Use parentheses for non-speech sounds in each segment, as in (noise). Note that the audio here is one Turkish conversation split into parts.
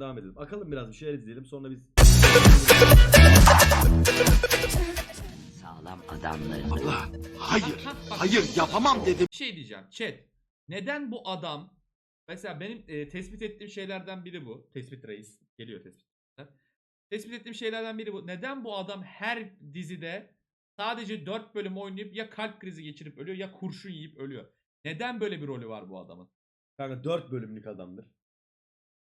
devam edelim. Bakalım biraz bir şeyler izleyelim sonra biz Sağlam adamları. Abla hayır. Hayır yapamam dedim. Bir şey diyeceğim. Chat. Neden bu adam mesela benim e, tespit ettiğim şeylerden biri bu. Tespit reis. Geliyor tespit. Tespit ettiğim şeylerden biri bu. Neden bu adam her dizide sadece 4 bölüm oynayıp ya kalp krizi geçirip ölüyor ya kurşun yiyip ölüyor. Neden böyle bir rolü var bu adamın? kanka 4 bölümlük adamdır.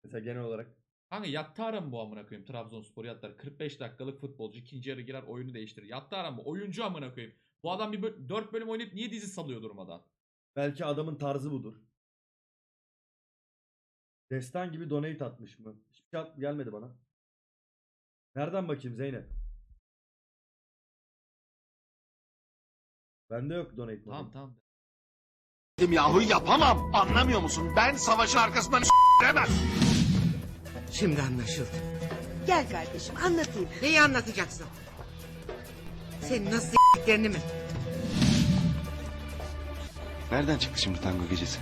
Mesela genel olarak Kanka Yattara mı bu amına koyayım? Trabzonspor Yattara 45 dakikalık futbolcu ikinci yarı girer oyunu değiştirir. Yattara mı? Oyuncu amına koyayım. Bu adam bir 4 bölüm oynayıp niye dizi salıyor durmadan? belki adamın tarzı budur. Destan gibi donate atmış mı? Hiçbir şey at- gelmedi bana. Nereden bakayım Zeynep? Bende yok donate Tamam tamam. Dedim yahu yapamam. Anlamıyor musun? Ben savaşın arkasından s**remem. Şimdi anlaşıldı. Gel kardeşim anlatayım. Neyi anlatacaksın? Senin nasıl s**tiklerini mi? Nereden çıktı şimdi tango gecesi?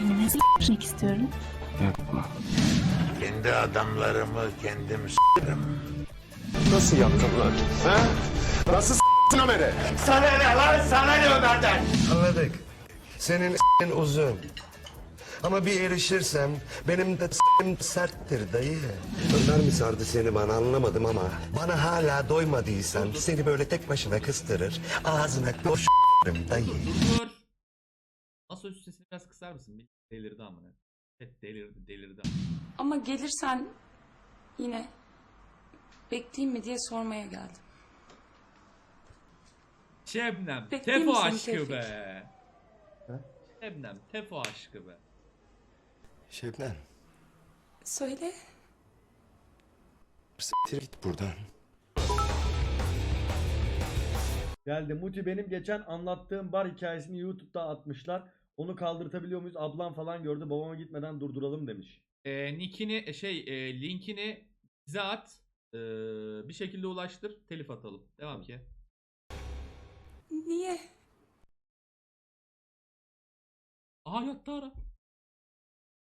Benimle s**mek istiyorum. Yapma. Kendi adamlarımı kendim Nasıl yaptın lan? Ha? Nasıl s**tin Ömer'e? Sana ne lan sana ne Ömer'den? Anladık. Senin s**in uzun. Ama bir erişirsem benim de s**im serttir dayı. Ömer mi sardı seni bana anlamadım ama bana hala doymadıysan seni böyle tek başına kıstırır. Ağzına boş dayı. Dur. Nasıl üst sesini biraz kısar mısın? Bir delirdi amına. Evet delirdi delirdi. Ama gelirsen yine bekleyeyim mi diye sormaya geldim. Şebnem Bekleyeyim Tefo aşkı Tevfik? be. He? Şebnem Tefo aşkı be. Şebnem, Söyle. s**tir git buradan. Geldi. Muti benim geçen anlattığım bar hikayesini YouTube'da atmışlar. Onu kaldırtabiliyor muyuz? Ablam falan gördü. Babama gitmeden durduralım demiş. E, nickini e, şey e, linkini bize at. E, bir şekilde ulaştır. Telif atalım. Devam ki. Niye? Aha yattı ara.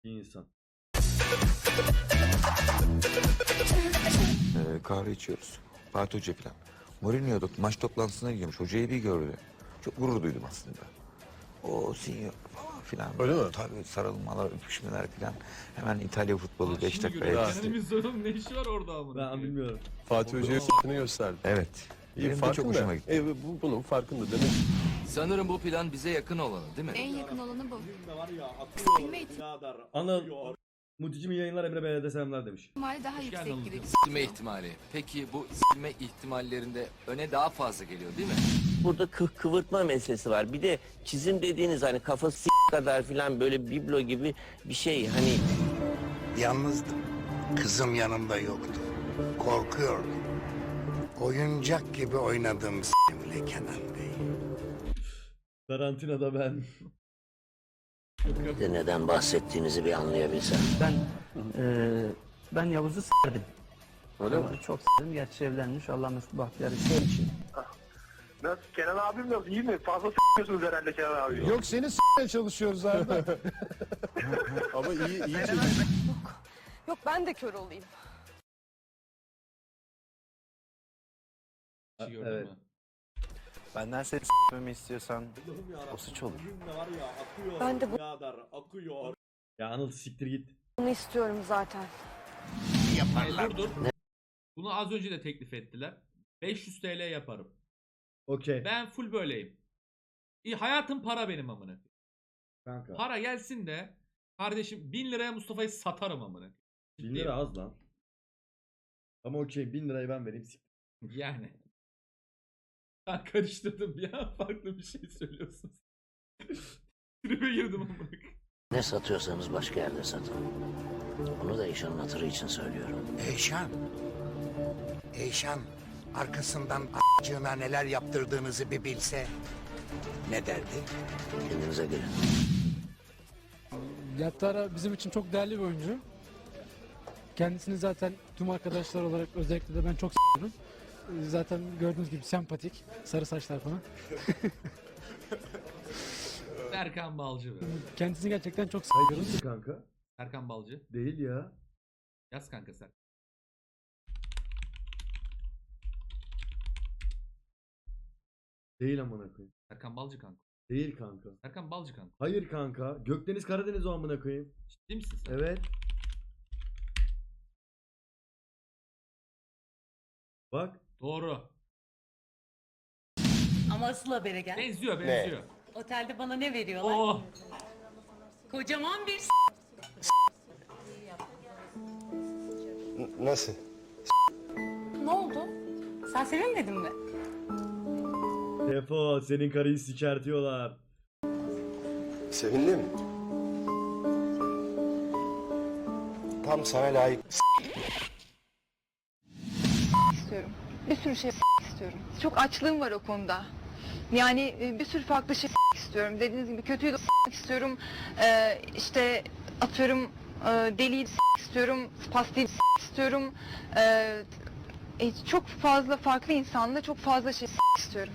İyi insan. Ee, kahve içiyoruz. Fatih Hoca falan. Mourinho da maç toplantısına girmiş. Hocayı bir gördü. Çok gurur duydum aslında. O sinyor falan filan. Öyle mi? Tabii sarılmalar, öpüşmeler filan. Hemen İtalya futbolu Aa, 5 şimdi dakika geçti. Kendimiz soralım ne işi var orada amına. Ben koyayım? bilmiyorum. Fatih Hoca'ya f***ını gösterdi. Evet. İyi Benim de çok farkında. hoşuma gitti. E, bu, bunun farkında demek. Sanırım bu plan bize yakın olanı değil mi? En yakın olanı bu. Anıl Muti'cim iyi yayınlar Emre Bey'e de selamlar demiş. İhtimali daha yüksek gibi. Silme ihtimali. Peki bu silme ihtimallerinde öne daha fazla geliyor değil mi? Burada kıh kıvırtma meselesi var. Bir de çizim dediğiniz hani kafası s- kadar filan böyle biblo gibi bir şey hani Yalnızdım. Kızım yanımda yoktu. Korkuyordum. Oyuncak gibi oynadım s**imle Kenan Bey. Karantinada ben. de neden bahsettiğinizi bir anlayabilsem. Ben ben Yavuz'u s**erdim. Öyle mi? Çok s**erdim. Gerçi evlenmiş. Allah mesut bahtiyar etsin için. Nasıl? Kenan abim nasıl? İyi mi? Fazla s**yorsunuz herhalde Kenan abi. Yok seni s**meye çalışıyoruz Arda. (laughs) Ama iyi iyi çocuk. Yok ben de kör olayım. Evet. Benden seni s**memi istiyorsan o suç olur. Ben de Ya Anıl siktir git. bunu istiyorum zaten. Hayır, dur dur. Bunu az önce de teklif ettiler. 500 TL yaparım. Okey. Ben full böyleyim. İyi, hayatım para benim amına. koyayım. Kanka. Para gelsin de kardeşim 1000 liraya Mustafa'yı satarım amına. 1000 lira az lan. Ama okey 1000 lirayı ben vereyim. Yani. Ben karıştırdım ya. (laughs) Farklı bir şey söylüyorsun. Tribe girdim koyayım. Ne satıyorsanız başka yerde satın. Bunu da işin hatırı için söylüyorum. Eyşan. Eyşan. Arkasından a**cığına neler yaptırdığınızı bir bilse ne derdi? Kendinize gelin. Yattara bizim için çok değerli bir oyuncu. Kendisini zaten tüm arkadaşlar olarak özellikle de ben çok s**yorum. Zaten gördüğünüz gibi sempatik. Sarı saçlar falan. (laughs) Serkan Balcı be. Kendisini gerçekten çok Hayır s**yorum. kimdi kanka? Serkan Balcı. Değil ya. Yaz kanka sen. Değil amına koyayım. Serkan Balcı kanka. Değil kanka. Serkan Balcı kanka. Hayır kanka. Gökdeniz Karadeniz o amına koyayım. Ciddi misin sen? Evet. Bak. Doğru. Ama asıl habere gel. Benziyor benziyor. Otelde bana ne veriyorlar? Oh. Kocaman bir Nasıl? Ne oldu? Sen sevinmedin mi? Defo senin karıyı sikertiyorlar. Sevindim. Tam sana layık. istiyorum. Bir sürü şey istiyorum. Çok açlığım var o konuda. Yani e, bir sürü farklı şey istiyorum. Dediğiniz gibi kötüyü de istiyorum. Ee, işte atıyorum e, deliyi de istiyorum. Pastayı de istiyorum. Ee, çok fazla farklı insanla çok fazla şey istiyorum.